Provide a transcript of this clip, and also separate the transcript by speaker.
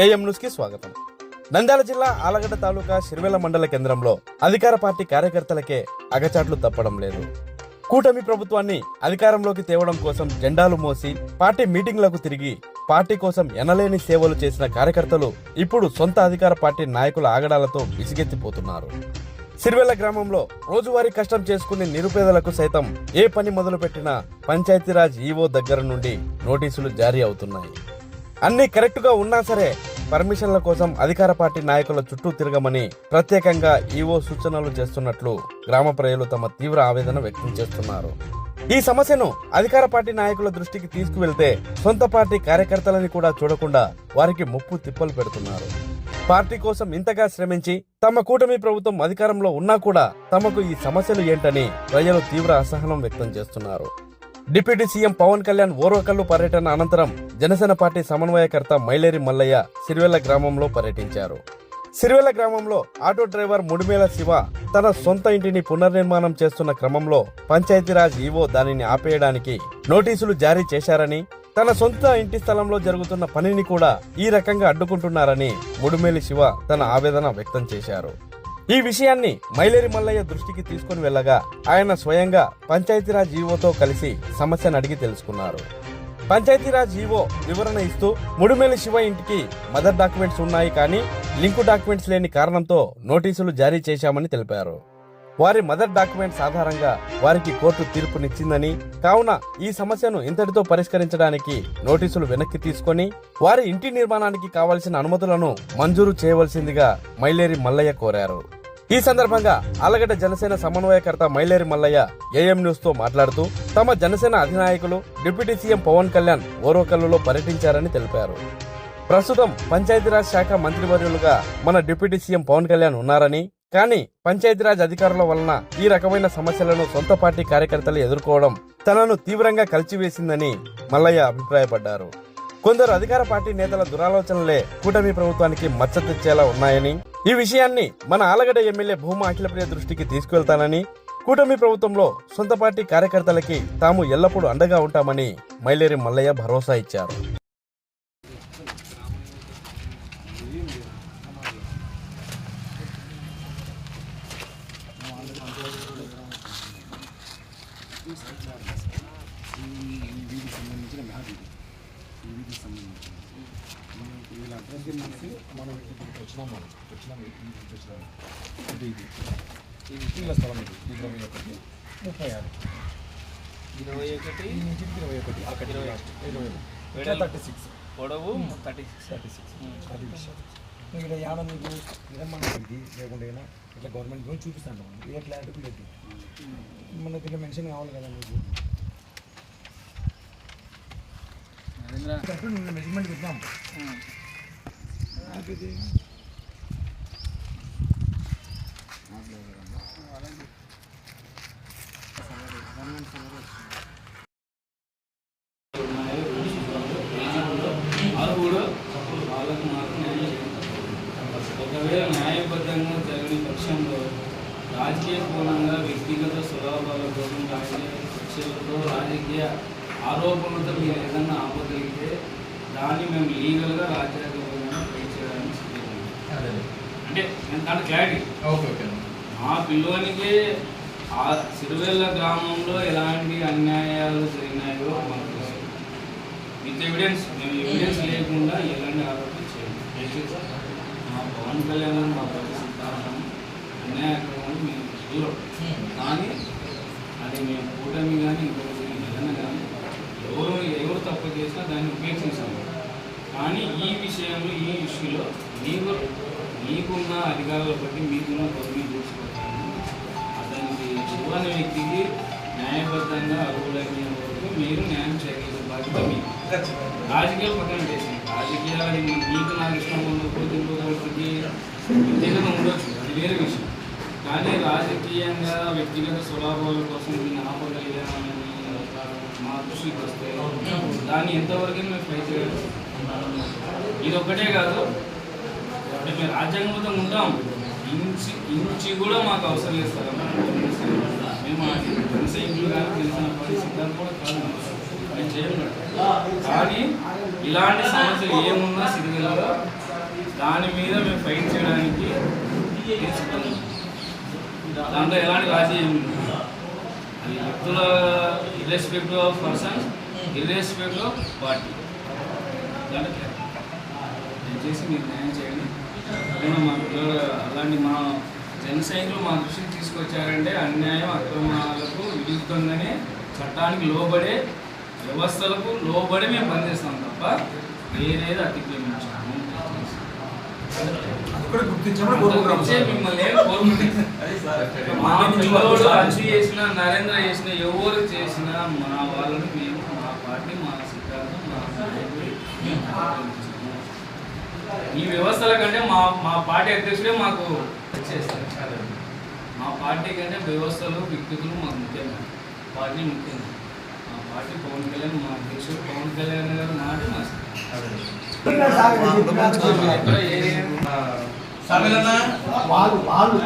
Speaker 1: AM న్యూస్కి స్వాగతం. నంద్యాల జిల్లా ఆలగడ్డ తాలూకా సిరివెల మండల కేంద్రంలో అధికార పార్టీ కార్యకర్తలకే అగచాట్లు తప్పడం లేదు. కూటమి ప్రభుత్వాన్ని అధికారంలోకి తేవడం కోసం జెండాలు మోసి పార్టీ మీటింగ్లకు తిరిగి పార్టీ కోసం ఎనలేని సేవలు చేసిన కార్యకర్తలు ఇప్పుడు సొంత అధికార పార్టీ నాయకుల ఆగడాలతో విసిగెత్తిపోతున్నారు. సిరివెల్ల గ్రామంలో రోజువారీ కష్టం చేసుకునే నిరుపేదలకు సైతం ఏ పని మొదలుపెట్టినా పంచాయతీరాజ్ ఈవో దగ్గర నుండి నోటీసులు జారీ అవుతున్నాయి. అన్ని కరెక్ట్గా ఉన్నా సరే పర్మిషన్ల కోసం అధికార పార్టీ నాయకుల చుట్టూ తిరగమని ప్రత్యేకంగా ఈవో సూచనలు చేస్తున్నట్లు గ్రామ ప్రజలు తమ తీవ్ర ఆవేదన వ్యక్తం చేస్తున్నారు. ఈ సమస్యను అధికార పార్టీ నాయకుల దృష్టికి తీసుకువెళ్తే సొంత పార్టీ కార్యకర్తలని కూడా చూడకుండా వారికి ముప్పు తిప్పలు పెడుతున్నారు. పార్టీ కోసం ఇంతగా శ్రమించి తమ కూటమి ప్రభుత్వం అధికారంలో ఉన్నా కూడా తమకు ఈ సమస్యలు ఏంటని ప్రజలు తీవ్ర అసహనం వ్యక్తం చేస్తున్నారు. డిప్యూటీ సీఎం పవన్ కళ్యాణ్ ఓర్వకల్లు పర్యటన అనంతరం జనసేన పార్టీ సమన్వయకర్త మైలేరి మల్లయ్య సిరివెల్ల గ్రామంలో పర్యటించారు. సిరివెల్ల గ్రామంలో ఆటో డ్రైవర్ ముడిమేల శివ తన సొంత ఇంటిని పునర్నిర్మాణం చేస్తున్న క్రమంలో పంచాయతీరాజ్ ఈవో దానిని ఆపేయడానికి నోటీసులు జారీ చేశారని తన సొంత ఇంటి స్థలంలో జరుగుతున్న పనిని కూడా ఈ రకంగా అడ్డుకుంటున్నారని ముడిమేలి శివ తన ఆవేదన వ్యక్తం చేశారు. ఈ విషయాన్ని మైలేరి మల్లయ్య దృష్టికి తీసుకుని వెళ్ళగా ఆయన స్వయంగా పంచాయతీరాజ్ ఈవోతో కలిసి సమస్యను అడిగి తెలుసుకున్నారు. పంచాయతీరాజ్ ఈవో వివరణ ఇస్తూ ముడిమేలి శివ ఇంటికి మదర్ డాక్యుమెంట్స్ ఉన్నాయి కానీ లింకు డాక్యుమెంట్స్ లేని కారణంతో నోటీసులు జారీ చేశామని తెలిపారు. వారి మదర్ డాక్యుమెంట్స్ ఆధారంగా వారికి కోర్టు తీర్పునిచ్చిందని కావున ఈ సమస్యను ఇంతటితో పరిష్కరించడానికి నోటీసులు వెనక్కి తీసుకొని వారి ఇంటి నిర్మాణానికి కావలసిన అనుమతులను మంజూరు చేయవలసిందిగా మైలేరి మల్లయ్య కోరారు. ఈ సందర్భంగా ఆలగడ్డ జనసేన సమన్వయకర్త మైలేరి మల్లయ్య ఏఎం న్యూస్తో మాట్లాడుతూ తమ జనసేన అధినాయకులు డిప్యూటీ సీఎం పవన్ కళ్యాణ్ ఓరోకల్లులో పర్యటించారని తెలిపారు. ప్రస్తుతం పంచాయతీరాజ్ శాఖ మంత్రివర్యులుగా మన డిప్యూటీ సీఎం పవన్ కళ్యాణ్ ఉన్నారని కానీ పంచాయతీరాజ్ అధికారుల వలన ఈ రకమైన సమస్యలను సొంత పార్టీ కార్యకర్తలు ఎదుర్కోవడం తనను తీవ్రంగా కలిచివేసిందని మల్లయ్య అభిప్రాయపడ్డారు. కొందరు అధికార పార్టీ నేతల దురాలోచనలే కూటమి ప్రభుత్వానికి మచ్చ తెచ్చేలా ఉన్నాయని ఈ విషయాన్ని మన ఆలగడ్డ ఎమ్మెల్యే భూమా అఖిలప్రియ దృష్టికి తీసుకువెళ్తానని కూటమి ప్రభుత్వంలో సొంత పార్టీ కార్యకర్తలకి తాము ఎల్లప్పుడూ అండగా ఉంటామని మైలేరి మల్లయ్య భరోసా ఇచ్చారు
Speaker 2: వీటికి సంబంధించిన మ్యాప్ ఇది ఈ వీటికి వీళ్ళ అడ్రస్కి మనకి మనం ఇక్కడికి వచ్చినాం మనం వచ్చినాం వచ్చినాం ఇది ఇది ఇది వీళ్ళ స్థలం ఇది ఇరవై ఒకటి ముప్పై ఆరు
Speaker 3: ఇరవై ఒకటి
Speaker 2: నుంచి ఇరవై ఒకటి అక్కడ
Speaker 3: ఇరవై
Speaker 2: ఇరవై ఒకటి థర్టీ సిక్స్
Speaker 3: పొడవు థర్టీ సిక్స్
Speaker 2: థర్టీ సిక్స్ అది విషయం ఇక్కడ యాభై మీకు ఏమన్నా ఇది లేకుండా అయినా ఇట్లా గవర్నమెంట్ గురించి చూపిస్తాను ఏ క్లారిటీ లేదు మనకి ఇట్లా మెన్షన్ కావాలి కదా మీకు మెజర్మెంట్ పెట్టినాం
Speaker 3: కూడా వాళ్ళకు మాత్రం న్యాయం ఒకవేళ న్యాయబద్ధంగా జరిగిన పక్షంలో రాజకీయ పూర్ణంగా వ్యక్తిగత స్వభావాల కోసం రాజకీయ కక్షలతో రాజకీయ ఆరోపణలతో మీరు ఏదన్నా ఆపగలిగితే దాన్ని మేము లీగల్గా చేయడానికి సిద్ధంగా ఉన్నాం. అంటే నేను దాని క్లారిటీ.
Speaker 2: Okay okay.
Speaker 3: మా పిల్లోనికి ఆ సిరివెల్ల గ్రామంలో ఎలాంటి అన్యాయాలు జరిగినాయో మాకు తెలుసు. విత్ ఎవిడెన్స్ మేము ఎవిడెన్స్ లేకుండా ఎలాంటి ఆరోపణ చేయండి మా పవన్ కళ్యాణ్ మా ప్రతి సిద్ధాంతం అన్యాయక్రమాలు మేము దూరం. కానీ అది మేము కూటమి కానీ ఏదైనా కానీ ఎవరు ఎవరు తప్పు చేసినా దాన్ని ఉపేక్షించాము కానీ ఈ విషయంలో ఈ ఇష్యూలో మీకు మీకున్న అధికారాల బట్టి మీకున్న గవర్నమెంట్ చూసుకోవాలి అతనికి ఇవ్వని వ్యక్తికి న్యాయబద్ధంగా అర్హులైన వరకు మీరు న్యాయం చేయగలిగే బాధ్యత మీకు రాజకీయాలు పక్కన చేసింది రాజకీయాలు మీకు నాకు ఇష్టం ఉండకపోతే ఇంకొకరికి వ్యక్తిగతం ఉండొచ్చు. అది వేరే విషయం. కానీ రాజకీయంగా వ్యక్తిగత స్వలాభాల కోసం దీన్ని ఆపగలిగామని మా దృష్టికి వస్తే దాన్ని ఎంతవరకు మేము ఫైట్ చేయాలి. ఇది ఒక్కటే కాదు అంటే మేము రాజ్యాంగబద్ధంగా ఉంటాం. ఇంచి ఇంచి కూడా మాకు అవసరం లేదు సార్. మేము ఇంట్లో కానీ తెలిసిన పరిస్థితులు కూడా కాదు మేము చేయము కానీ ఇలాంటి సమస్యలు ఏమున్నా సిరిగలలో దాని మీద మేము ఫైట్ చేయడానికి దాంట్లో ఎలాంటి రాజీ అది వ్యక్తుల irrespective of persons irrespective of party దయచేసి మీరు న్యాయం చేయండి. ఏమైనా మా పిల్లలు అలాంటి మా జన సైనికులు మా దృష్టికి తీసుకొచ్చారంటే అన్యాయం అక్రమాలకు విరుద్ధంగానే చట్టానికి లోబడే వ్యవస్థలకు లోబడి మేము పనిచేస్తాం తప్ప వేరేది అతిక్రమించాము
Speaker 2: కూడా గుర్తించమని కోరుకుంటున్నాం.
Speaker 3: మిమ్మల్ని అచ్చు చేసిన నరేంద్ర చేసిన ఎవరు చేసినా మా వాళ్ళని మేము మా పార్టీ మా సిద్ధాంతం మా. ఈ వ్యవస్థల కంటే మా మా పార్టీ అధ్యక్షుడే మాకు చేస్తారు. మా పార్టీ కంటే వ్యవస్థలు వ్యక్తిత్తులు మాకు ముఖ్యం పార్టీ ముఖ్యం మా పార్టీ పవన్ కళ్యాణ్ మా అధ్యక్షుడు పవన్ కళ్యాణ్ గారు మాట మా సిద్ధాంతం. ఎక్కడ ఏ
Speaker 4: సభలన్నా
Speaker 2: వాళ్ళు వాళ్ళు